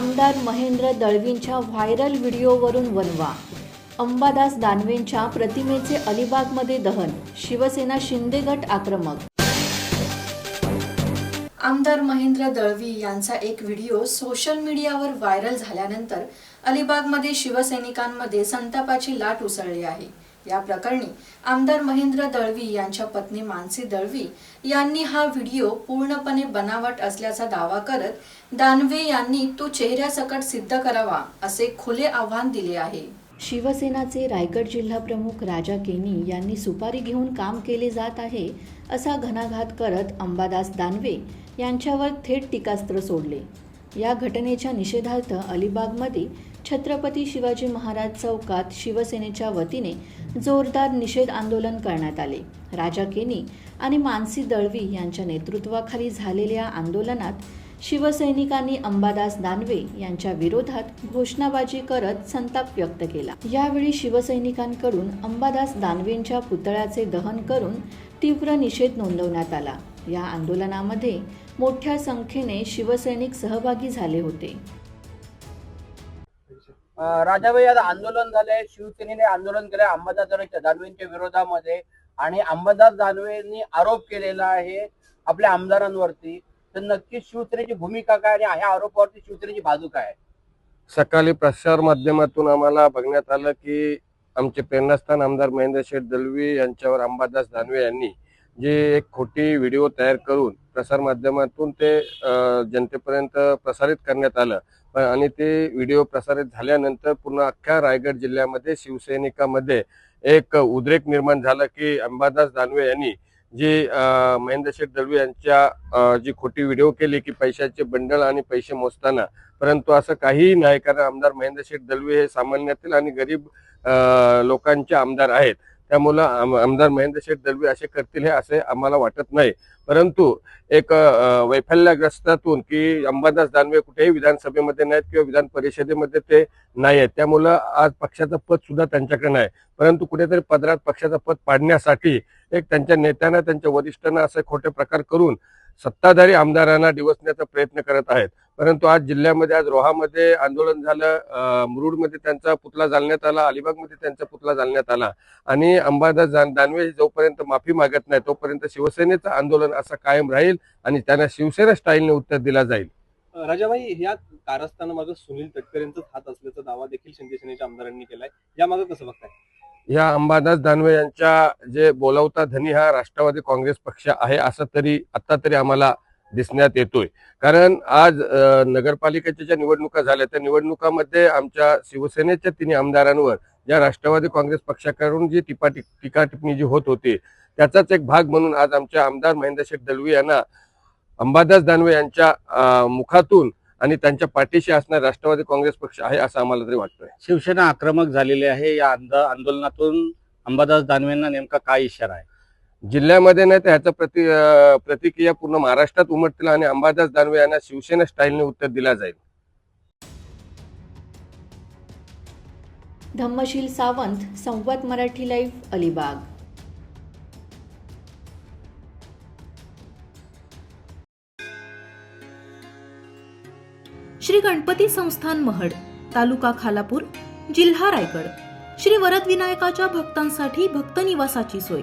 आमदार महेंद्र दळवींच्या व्हायरल व्हिडिओवरून वनवा अंबादास दानवेंच्या प्रतिमेचे अलिबागमध्ये दहन शिवसेना शिंदे गट आक्रमक. आमदार महेंद्र दळवी यांचा एक व्हिडिओ सोशल मीडियावर व्हायरल झाल्यानंतर अलिबागमध्ये शिवसैनिकांमध्ये संतापाची लाट उसळली आहे. या प्रकरणी आमदार महेंद्र दळवी यांच्या पत्नी मानसी दळवी यांनी हा व्हिडिओ पूर्णपणे बनावट असल्याचा दावा करत दानवे यांनी तो चेहऱ्यासकट सिद्ध करावा असे खुले आव्हान दिले आहे. शिवसेनाचे रायगड जिल्हा प्रमुख राजा केनी यांनी सुपारी घेऊन काम केले जात आहे असा घणाघात करत अंबादास दानवे यांच्यावर थेट टीकास्त्र सोडले. या घटनेच्या निषेधार्थ अलिबागमध्ये छत्रपती शिवाजी महाराज चौकात शिवसेनेच्या वतीने जोरदार निषेध आंदोलन करण्यात आले. राजा केनी आणि मानसी दळवी यांच्या नेतृत्वाखाली झालेल्या आंदोलनात शिवसैनिकांनी अंबादास दानवे यांच्या विरोधात घोषणाबाजी करत संताप व्यक्त केला. यावेळी शिवसैनिकांकडून अंबादास दानवेंच्या पुतळ्याचे दहन करून तीव्र निषेध नोंदवण्यात आला. या आंदोलनामध्ये मोठ्या संख्येने शिवसैनिक सहभागी झाले होते. राजाबाई राजाभाई आता आंदोलन झालंय. शिवसेनेने आंदोलन केलंय. अंबादास दानवेंच्या विरोधामध्ये आणि अंबादास दानवेंनी आरोप केलेला आहे आपल्या आमदारांवरती. तर नक्कीच शिवसेनेची भूमिका काय आणि ह्या आरोपावरती शिवसेनेची बाजू काय आहे? सकाळी प्रसार माध्यमातून आम्हाला बघण्यात आलं की आमचे प्रेरणास्थान आमदार महेंद्र शेठ दलवी यांच्यावर अंबादास दानवे यांनी जे एक खोटी व्हिडिओ तयार करून प्रसार माध्यमातून ते अं, जनतेपर्यंत प्रसारित करण्यात आलं. पण- आणि ते व्हिडिओ प्रसारित झाल्यानंतर पूर्ण अख्ख्या रायगड जिल्ह्यामध्ये शिवसैनिकामध्ये एक उद्रेक निर्माण झाला की अंबादास दानवे यांनी जी महेंद्रशेठ महेंद्र शेठ यांच्या जी खोटी व्हिडिओ केली की पैशाचे बंडल आणि पैसे मोजताना परंतु असं काहीही नाही कारण आमदार महेंद्र शेठ दलवे हे सामान्यातील आणि गरीब लोकांचे आमदार आहेत. त्यामुळं आम- आमदार महेंद्र शेठ दलवे असे करतील हे असे आम्हाला वाटत नाही. परंतु एक वैफल्यग्रस्तातून की अंबादास दानवे कुठेही विधानसभेमध्ये नाहीत किंवा विधान परिषदेमध्ये ते नाही आहेत त्यामुळं आज पक्षाचं पद सुद्धा त्यांच्याकडे नाही. परंतु कुठेतरी पदरात पक्षाचं पद पाडण्यासाठी एक त्यांच्या नेत्यांना त्यांच्या वरिष्ठांना असे खोटे प्रकार करून सत्ताधारी आमदारांना डिवसण्याचा प्रयत्न करत आहेत. परंतु आज जिल्ह्यामध्ये आज रोहामध्ये आंदोलन झालं मुरुडमध्ये त्यांचा पुतळा जाळण्यात आला अलिबागमध्ये त्यांचा पुतळा जाळण्यात आला. आणि अंबादास दान- दानवे जोपर्यंत माफी मागत नाही तोपर्यंत शिवसेनेचं आंदोलन असं कायम राहील आणि त्यांना शिवसेना स्टाईलने उत्तर दिला जाईल. राजाभाई या कारस्थानामागे सुनील तटकरे यांचाच हात असल्याचा दावा देखील शिंदे सेनेच्या आमदारांनी केलाय. यामागे कसं बघताय? या अंबादास दानवे यांच्या जे बोलावता धनी हा राष्ट्रवादी काँग्रेस पक्ष आहे असं तरी आता तरी आम्हाला दिसण्यात येतोय. कारण आज नगरपालिकेच्या ज्या निवडणुका झाल्या त्या निवडणुकामध्ये आमच्या शिवसेनेच्या तिन्ही आमदारांवर ज्या राष्ट्रवादी काँग्रेस पक्षाकडून जी टिपा टीका टिप्पणी जी होत होती त्याचाच एक भाग म्हणून आज आमच्या आमदार महेंद्र शेख दलवी यांना अंबादास दानवे यांच्या मुखातून आणि त्यांच्या पाठीशी असणारा राष्ट्रवादी काँग्रेस पक्ष आहे असं आम्हाला तरी वाटतंय. शिवसेना आक्रमक झालेली आहे. या आंदोलनातून अंबादास दानवेंना नेमका काय इशारा आहे? जिल्ह्यामध्ये नाही तर ह्याचा प्रति प्रतिक्रिया पूर्ण महाराष्ट्रात उमटतील आणि अंबादास दानवे यांना शिवसेना स्टाईलने उत्तर दिला जाईल. धम्मशील सावंत संवाद मराठी लाईव्ह अलिबाग. श्री गणपती संस्थान महड तालुका खालापूर जिल्हा रायगड. श्री वरदविनायकाच्या भक्तांसाठी भक्त निवासाची सोय.